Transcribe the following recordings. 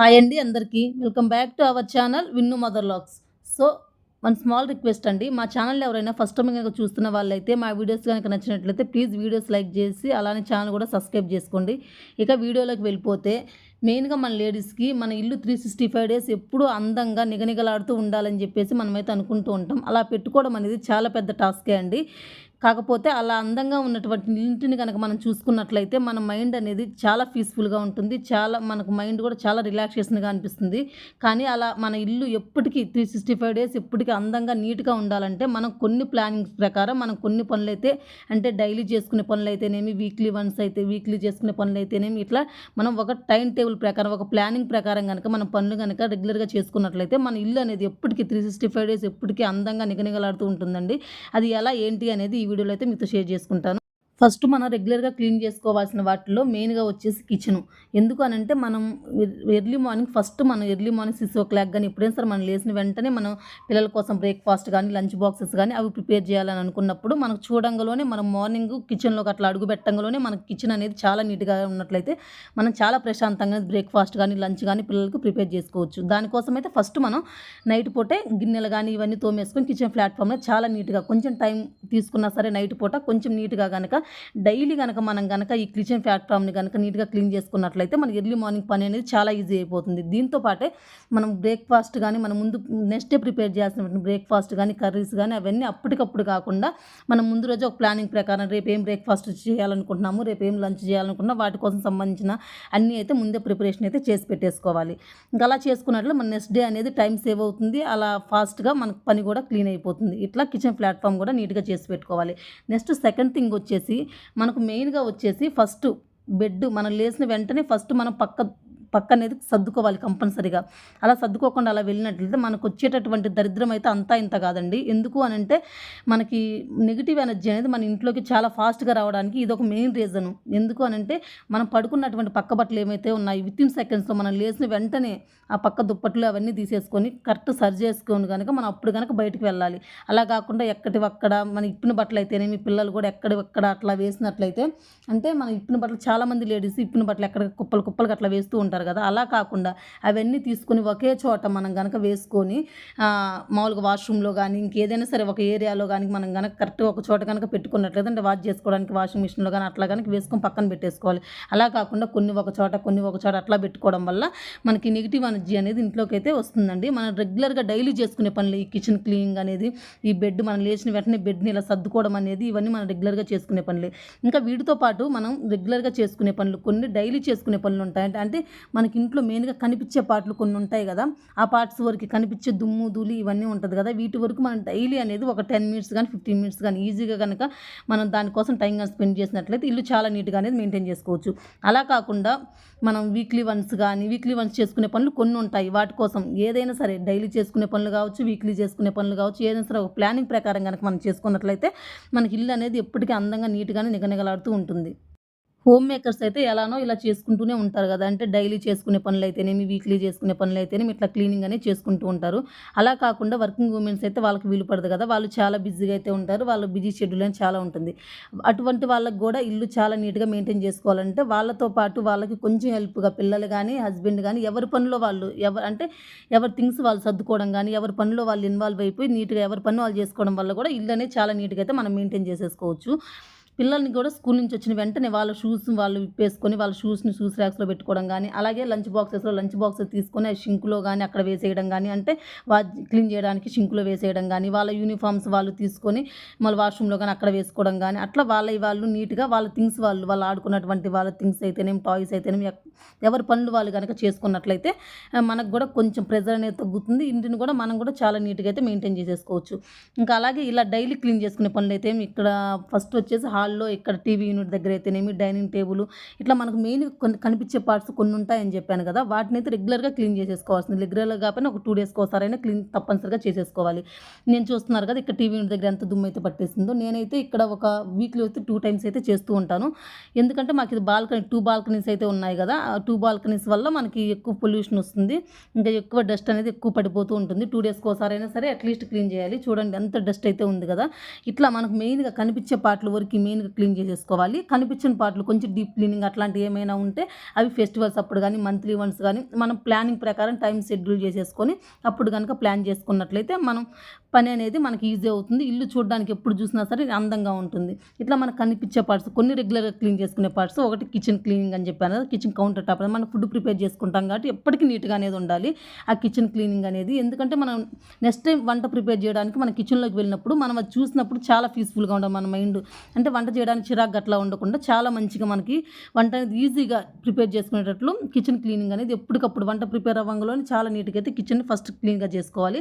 Hi అండి అందరికీ. Welcome back to our channel Vinnu mother lakhs. So one small request అండి. మా ఛానల్ ఎవరైనా ఫస్ట్ టైం కనుక చూస్తున్న వాళ్ళైతే మా వీడియోస్ కనుక నచ్చినట్లయితే ప్లీజ్ వీడియోస్ లైక్ చేసి అలానే ఛానల్ కూడా సబ్స్క్రైబ్ చేసుకోండి. ఇక వీడియోలోకి వెళ్ళిపోతే మెయిన్గా మన లేడీస్కి మన ఇల్లు త్రీ సిక్స్టీ ఫైవ్ డేస్ ఎప్పుడూ అందంగా నిగనిగలాడుతూ ఉండాలని చెప్పేసి మనమైతే అనుకుంటూ ఉంటాం. అలా పెట్టుకోవడం అనేది చాలా పెద్ద టాస్కే అండి. కాకపోతే అలా అందంగా ఉన్నటువంటి ఇంటిని కనుక మనం చూసుకున్నట్లయితే మన మైండ్ అనేది చాలా పీస్ఫుల్గా ఉంటుంది. చాలా మనకు మైండ్ కూడా చాలా రిలాక్సేషన్గా అనిపిస్తుంది. కానీ అలా మన ఇల్లు ఎప్పటికీ త్రీ సిక్స్టీ ఫైవ్ డేస్ ఎప్పటికీ అందంగా నీట్గా ఉండాలంటే మనం కొన్ని ప్లానింగ్స్ ప్రకారం మనం కొన్ని పనులైతే అంటే డైలీ చేసుకునే పనులు అయితేనేమి వీక్లీ వన్స్ అయితే వీక్లీ చేసుకునే పనులు అయితేనేమి ఇట్లా మనం ఒక టైం టేబుల్ ప్రకారం ఒక ప్లానింగ్ ప్రకారం కనుక మనం పనులు కనుక రెగ్యులర్గా చేసుకున్నట్లయితే మన ఇల్లు అనేది ఎప్పటికీ త్రీ సిక్స్టీ ఫైవ్ డేస్ ఎప్పటికీ అందంగా నిగనిగలాడుతూ ఉంటుందండి. అది ఎలా ఏంటి అనేది ఈ వీడియోలో అయితే మీతో షేర్ చేసుకుంటాను. ఫస్ట్ మనం రెగ్యులర్గా క్లీన్ చేసుకోవాల్సిన వాటిలో మెయిన్గా వచ్చేసి కిచెను. ఎందుకు అని అంటే మనం ఎర్లీ మార్నింగ్ ఫస్ట్ మనం early morning six o'clock కానీ ఎప్పుడైనా సరే మనం లేచిన వెంటనే మనం పిల్లల కోసం బ్రేక్ఫాస్ట్ కానీ లంచ్ బాక్సెస్ కానీ అవి ప్రిపేర్ చేయాలని అనుకున్నప్పుడు మనకు చూడంగానే మనం మార్నింగ్ కిచెన్లోకి అట్లా అడుగు పెట్టంగానే మనకి కిచెన్ అనేది చాలా నీట్గా ఉన్నట్లయితే మనం చాలా ప్రశాంతంగా బ్రేక్ఫాస్ట్ కానీ లంచ్ కానీ పిల్లలకు ప్రిపేర్ చేసుకోవచ్చు. దానికోసం అయితే ఫస్ట్ మనం నైట్ పూటే గిన్నెలు కానీ ఇవన్నీ తోమేసుకొని కిచెన్ ప్లాట్ఫామ్లో చాలా నీట్గా కొంచెం టైం తీసుకున్నా సరే నైట్ పూట కొంచెం నీట్గా కనుక డైలీ కనుక మనం కనుక ఈ కిచెన్ ప్లాట్ఫామ్ని కనుక నీట్గా క్లీన్ చేసుకున్నట్లయితే మనకి ఎర్లీ మార్నింగ్ పని అనేది చాలా ఈజీ అయిపోతుంది. దీంతో పాటే మనం బ్రేక్ఫాస్ట్ కానీ మనం ముందు నెక్స్ట్ డే ప్రిపేర్ చేయాల్సిన బ్రేక్ఫాస్ట్ కానీ కర్రీస్ కానీ అవన్నీ అప్పటికప్పుడు కాకుండా మనం ముందు రోజు ఒక ప్లానింగ్ ప్రకారం రేపు ఏం బ్రేక్ఫాస్ట్ చేయాలనుకుంటున్నాము రేపు ఏం లంచ్ చేయాలనుకున్నా వాటి కోసం సంబంధించిన అన్నీ అయితే ముందే ప్రిపరేషన్ అయితే చేసి పెట్టేసుకోవాలి. ఇంకా అలా చేసుకున్నట్లు మన నెక్స్ట్ డే అనేది టైం సేవ్ అవుతుంది. అలా ఫాస్ట్గా మనకు పని కూడా క్లీన్ అయిపోతుంది. ఇట్లా కిచెన్ ప్లాట్ఫామ్ కూడా నీట్గా చేసి పెట్టుకోవాలి. నెక్స్ట్ సెకండ్ థింగ్ వచ్చేసి మనకు మెయిన్గా వచ్చేసి ఫస్ట్ బెడ్ మనం లేచిన వెంటనే ఫస్ట్ మనం పక్క పక్క అనేది సర్దుకోవాలి కంపల్సరీగా. అలా సర్దుకోకుండా అలా వెళ్ళినట్లయితే మనకు వచ్చేటటువంటి దరిద్రం అయితే అంతా ఇంత కాదండి. ఎందుకు అని అంటే మనకి నెగిటివ్ ఎనర్జీ అనేది మన ఇంట్లోకి చాలా ఫాస్ట్గా రావడానికి ఇది ఒక మెయిన్ రీజన్ ఎందుకు అని అంటే మనం పడుకున్నటువంటి పక్క బట్టలు ఏమైతే ఉన్నాయి విత్ ఇన్ సెకండ్స్లో మనం లేచిన వెంటనే ఆ పక్క దుప్పట్లు అవన్నీ తీసేసుకొని కరెక్ట్ సరి చేసుకొని కనుక మనం అప్పుడు కనుక బయటకు వెళ్ళాలి. అలా కాకుండా ఎక్కడివక్కడ మన ఇప్పిన బట్టలు అయితేనేమి పిల్లలు కూడా ఎక్కడివక్కడ అట్లా వేసినట్లయితే అంటే మన ఇప్పిన బట్టలు చాలామంది లేడీస్ ఇప్పిన బట్టలు ఎక్కడ కుప్పలు కుప్పలు అట్లా వేస్తూ ఉంటారు. కదా అలా కాకుండా అవన్నీ తీసుకొని ఒకే చోట మనం కనుక వేసుకొని మామూలుగా వాష్రూమ్లో కానీ ఇంకేదైనా సరే ఒక ఏరియాలో కానీ మనం కనుక కరెక్ట్గా ఒక చోట కనుక పెట్టుకున్నట్లయితే అంటే వాష్ చేసుకోవడానికి వాషింగ్ మిషన్లో కానీ అట్లా కనుక వేసుకొని పక్కన పెట్టేసుకోవాలి. అలా కాకుండా కొన్ని ఒక చోట కొన్ని ఒక చోట అట్లా పెట్టుకోవడం వల్ల మనకి నెగిటివ్ ఎనర్జీ అనేది ఇంట్లోకి అయితే వస్తుందండి. మనం రెగ్యులర్గా డైలీ చేసుకునే పనులు ఈ కిచెన్ క్లీనింగ్ అనేది ఈ బెడ్ మనం లేచిన వెంటనే బెడ్ని ఇలా సర్దుకోవడం అనేది ఇవన్నీ మనం రెగ్యులర్గా చేసుకునే పనులే. ఇంకా వీటితో పాటు మనం రెగ్యులర్గా చేసుకునే పనులు కొన్ని డైలీ చేసుకునే పనులు ఉంటాయి అంటే మనకి ఇంట్లో మెయిన్గా కనిపించే పాటలు కొన్ని ఉంటాయి కదా. ఆ పార్ట్స్ వరకు కనిపించే దుమ్ము ధూళి ఇవన్నీ ఉంటుంది కదా. వీటి వరకు మనం డైలీ అనేది ఒక టెన్ మినిట్స్ కానీ ఫిఫ్టీన్ మినిట్స్ కానీ ఈజీగా కనుక మనం దానికోసం టైం కానీ స్పెండ్ చేసినట్లయితే ఇల్లు చాలా నీట్గా అనేది మెయింటైన్ చేసుకోవచ్చు. అలా కాకుండా మనం వీక్లీ వన్స్ కానీ వీక్లీ వన్స్ చేసుకునే పనులు కొన్ని ఉంటాయి. వాటి కోసం ఏదైనా సరే డైలీ చేసుకునే పనులు కావచ్చు వీక్లీ చేసుకునే పనులు కావచ్చు ఏదైనా సరే ఒక ప్లానింగ్ ప్రకారం కనుక మనం చేసుకున్నట్లయితే మనకి ఇల్లు అనేది ఎప్పటికీ అందంగా నీట్గానే నిగనిగలాడుతూ ఉంటుంది. హోమ్ మేకర్స్ అయితే ఎలానో ఇలా చేసుకుంటూనే ఉంటారు కదా. అంటే డైలీ చేసుకునే పనులు అయితేనేమి వీక్లీ చేసుకునే పనులు అయితేనేమి ఇట్లా క్లీనింగ్ అనేది చేసుకుంటూ ఉంటారు. అలా కాకుండా వర్కింగ్ ఉమెన్స్ అయితే వాళ్ళకి వీలు పడదు కదా. వాళ్ళు చాలా బిజీగా అయితే ఉంటారు. వాళ్ళ బిజీ షెడ్యూల్ అని చాలా ఉంటుంది. అటువంటి వాళ్ళకి కూడా ఇల్లు చాలా నీట్గా మెయింటైన్ చేసుకోవాలంటే వాళ్ళతో పాటు వాళ్ళకి కొంచెం హెల్ప్గా పిల్లలు కానీ హస్బెండ్ కానీ ఎవరి పనిలో వాళ్ళు ఎవరు అంటే ఎవరి థింగ్స్ వాళ్ళు సర్దుకోవడం కానీ ఎవరి పనిలో వాళ్ళు ఇన్వాల్వ్ అయిపోయి నీట్గా ఎవరి పని వాళ్ళు చేసుకోవడం వల్ల కూడా ఇల్లు అనేది చాలా నీట్గా అయితే మనం మెయింటైన్ చేసేసుకోవచ్చు. పిల్లల్ని కూడా స్కూల్ నుంచి వచ్చిన వెంటనే వాళ్ళ షూస్ వాళ్ళు విప్పేసుకొని వాళ్ళ షూస్ని షూస్ ర్యాక్స్లో పెట్టుకోవడం కానీ అలాగే లంచ్ బాక్సెస్లో లంచ్ బాక్సెస్ తీసుకొని షింకులో కానీ అక్కడ వేసేయడం కానీ అంటే వా క్లీన్ చేయడానికి షింకులో వేసేయడం కానీ వాళ్ళ యూనిఫామ్స్ వాళ్ళు తీసుకొని మళ్ళీ వాష్రూమ్లో కానీ అక్కడ వేసుకోవడం కానీ అట్లా వాళ్ళ వాళ్ళు నీట్గా వాళ్ళ థింగ్స్ వాళ్ళు వాళ్ళు ఆడుకున్నటువంటి వాళ్ళ థింగ్స్ అయితేనేం టాయ్స్ అయితేనేమి ఎవరి పనులు వాళ్ళు కనుక చేసుకున్నట్లయితే మనకు కూడా కొంచెం ప్రెజర్ అనేది తగ్గుతుంది. ఇంటిని కూడా మనం కూడా చాలా నీట్గా అయితే మెయింటైన్ చేసేసుకోవచ్చు. ఇంకా అలాగే ఇలా డైలీ క్లీన్ చేసుకునే పనులు అయితే ఇక్కడ ఫస్ట్ వచ్చేసి హాల్ హాల్లో ఇక్కడ టీవీ యూనిట్ దగ్గర అయితేనేమి డైనింగ్ టేబుల్ ఇట్లా మనకు మెయిన్ కొన్ని కనిపించే పార్ట్స్ కొన్ని ఉంటాయని చెప్పాను కదా వాటిని అయితే రెగ్యులర్గా క్లీన్ చేసేసుకోవాల్సింది. రెగ్యులర్గా కాకపోయినా ఒక టూ డేస్కి ఒకసారైనా క్లీన్ తప్పనిసరిగా చేసేసుకోవాలి. నేను చూస్తున్నారు కదా ఇక్కడ టీవీ యూనిట్ దగ్గర ఎంత దుమ్ము అయితే పట్టేసిందో నేనైతే ఇక్కడ ఒక వీక్లీ అయితే టూ టైమ్స్ అయితే చేస్తూ ఉంటాను. ఎందుకంటే మాకు ఇది బాల్కనీ టూ బాల్కనీస్ అయితే ఉన్నాయి కదా ఆ టూ బాల్కనీస్ వల్ల మనకి ఎక్కువ పొల్యూషన్ వస్తుంది. ఇంకా ఎక్కువ డస్ట్ అనేది ఎక్కువ పడిపోతూ ఉంటుంది. టూ డేస్కి ఒకసారైనా సరే అట్లీస్ట్ క్లీన్ చేయాలి. చూడండి ఎంత డస్ట్ అయితే ఉంది కదా. ఇట్లా మనకు మెయిన్గా కనిపించే పాటల వరకు మెయిన్ మెయిన్గా క్లీన్ చేసేసుకోవాలి. కనిపించిన పార్ట్లు కొంచెం డీప్ క్లీనింగ్ అట్లాంటివి ఏమైనా ఉంటే అవి ఫెస్టివల్స్ అప్పుడు కానీ మంత్లీ వన్స్ కానీ మనం ప్లానింగ్ ప్రకారం టైం షెడ్యూల్ చేసేసుకొని అప్పుడు కనుక ప్లాన్ చేసుకున్నట్లయితే మనం పని అనేది మనకి ఈజీ అవుతుంది. ఇల్లు చూడడానికి ఎప్పుడు చూసినా సరే అందంగా ఉంటుంది. ఇట్లా మనకు కనిపించే పార్ట్స్ కొన్ని రెగ్యులర్గా క్లీన్ చేసుకునే పార్ట్స్ ఒకటి కిచెన్ క్లీనింగ్ అని చెప్పాను కదా కిచెన్ కౌంటర్ టాప్ మనం ఫుడ్ ప్రిపేర్ చేసుకుంటాం కాబట్టి ఎప్పటికీ నీట్గా అనేది ఉండాలి. ఆ కిచెన్ క్లీనింగ్ అనేది ఎందుకంటే మనం నెక్స్ట్ టైం వంట ప్రిపేర్ చేయడానికి మన కిచెన్లోకి వెళ్ళినప్పుడు మనం అది చూసినప్పుడు చాలా పీస్ఫుల్గా ఉండాలి మన మైండ్. అంటే వంట చేయడానికి చిరాకు అట్లా ఉండకుండా చాలా మంచిగా మనకి వంట అనేది ఈజీగా ప్రిపేర్ చేసుకునేటట్లు కిచెన్ క్లీనింగ్ అనేది ఎప్పటికప్పుడు వంట ప్రిపేర్ అవ్వంగానే చాలా నీట్గా అయితే కిచెన్ ఫస్ట్ క్లీన్గా చేసుకోవాలి.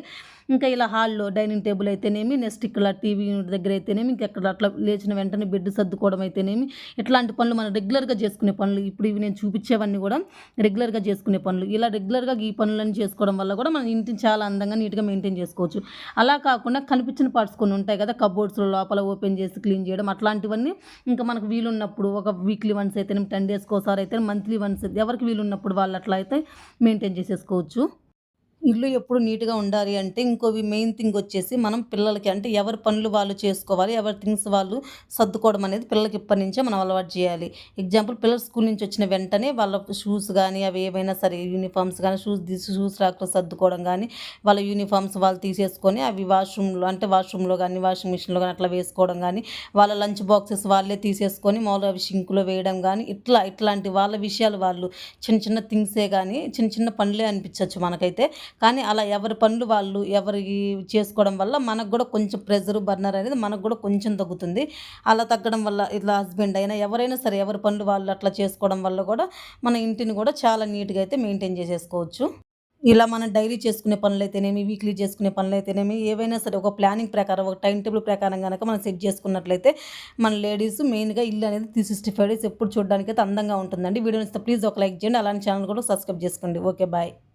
ఇంకా ఇలా హాల్లో డైనింగ్ టేబుల్ అయితేనేమి నెక్స్ట్ ఇక్కడ టీవీ యూనిట్ దగ్గర అయితేనేమి ఇంకెక్కడ అట్లా లేచిన వెంటనే బెడ్ సర్దుకోవడం అయితేనేమి ఇట్లాంటి పనులు మనం రెగ్యులర్గా చేసుకునే పనులు. ఇప్పుడు ఇవి నేను చూపించేవన్నీ కూడా రెగ్యులర్గా చేసుకునే పనులు. ఇలా రెగ్యులర్గా ఈ పనులన్నీ చేసుకోవడం వల్ల కూడా మన ఇంటిని చాలా అందంగా నీట్గా మెయింటైన్ చేసుకోవచ్చు. అలా కాకుండా కనిపించిన పార్ట్స్ కొన్ని ఉంటాయి కదా కబోర్డ్స్లో లోపల ఓపెన్ చేసి క్లీన్ చేయడం ఇవన్నీ ఇంకా మనకు వీలున్నప్పుడు ఒక వీక్లీ వన్స్ అయితే టెన్ డేస్కి ఒకసారి అయితే మంత్లీ వన్స్ ఎవరికి వీలున్నప్పుడు వాళ్ళు అట్లా అయితే మెయింటైన్ చేసేసుకోవచ్చు. ఇల్లు ఎప్పుడు నీట్గా ఉండాలి అంటే ఇంకోవి మెయిన్ థింగ్ వచ్చేసి మనం పిల్లలకి అంటే ఎవరి పనులు వాళ్ళు చేసుకోవాలి ఎవరి థింగ్స్ వాళ్ళు సర్దుకోవడం అనేది పిల్లలకి ఇప్పటి నుంచే మనం అలవాటు చేయాలి. ఎగ్జాంపుల్ పిల్లలు స్కూల్ నుంచి వచ్చిన వెంటనే వాళ్ళ షూస్ కానీ అవి ఏమైనా సరే యూనిఫామ్స్ కానీ షూస్ తీసి షూస్ రాకుండా సర్దుకోవడం కానీ వాళ్ళ యూనిఫామ్స్ వాళ్ళు తీసేసుకొని అవి వాష్రూమ్లో అంటే వాష్రూమ్లో కానీ వాషింగ్ మిషన్లో కానీ అట్లా వేసుకోవడం కానీ వాళ్ళ లంచ్ బాక్సెస్ వాళ్ళే తీసేసుకొని మామూలుగా అవి షింకులో వేయడం కానీ ఇట్లా ఇట్లాంటి వాళ్ళ విషయాలు వాళ్ళు చిన్న చిన్న థింగ్సే కానీ చిన్న చిన్న పనులే అనిపించవచ్చు మనకైతే. కానీ అలా ఎవరి పనులు వాళ్ళు ఎవరి చేసుకోవడం వల్ల మనకు కూడా కొంచెం ప్రెజర్ బర్నర్ అనేది మనకు కూడా కొంచెం తగ్గుతుంది. అలా తగ్గడం వల్ల ఇట్లా హస్బెండ్ అయినా ఎవరైనా సరే ఎవరి పనులు వాళ్ళు అట్లా చేసుకోవడం వల్ల కూడా మన ఇంటిని కూడా చాలా నీట్గా అయితే మెయింటైన్ చేసేసుకోవచ్చు. ఇలా మనం డైలీ చేసుకునే పనులు అయితేనేమి వీక్లీ చేసుకునే పనులు అయితేనేమి ఏవైనా సరే ఒక ప్లానింగ్ ప్రకారం ఒక టైం టేబుల్ ప్రకారం కనుక మనం సెట్ చేసుకున్నట్లయితే మన లేడీస్ మెయిన్గా ఇల్లు అనేది త్రీ సిక్స్టీ ఫైవ్ డేస్ ఎప్పుడు చూడడానికి అయితే అందంగా ఉంటుందండి. వీడియో ప్లీజ్ ఒక లైక్ చేయండి. అలాంటి ఛానల్ కూడా సబ్స్క్రైబ్ చేసుకోండి. Okay bye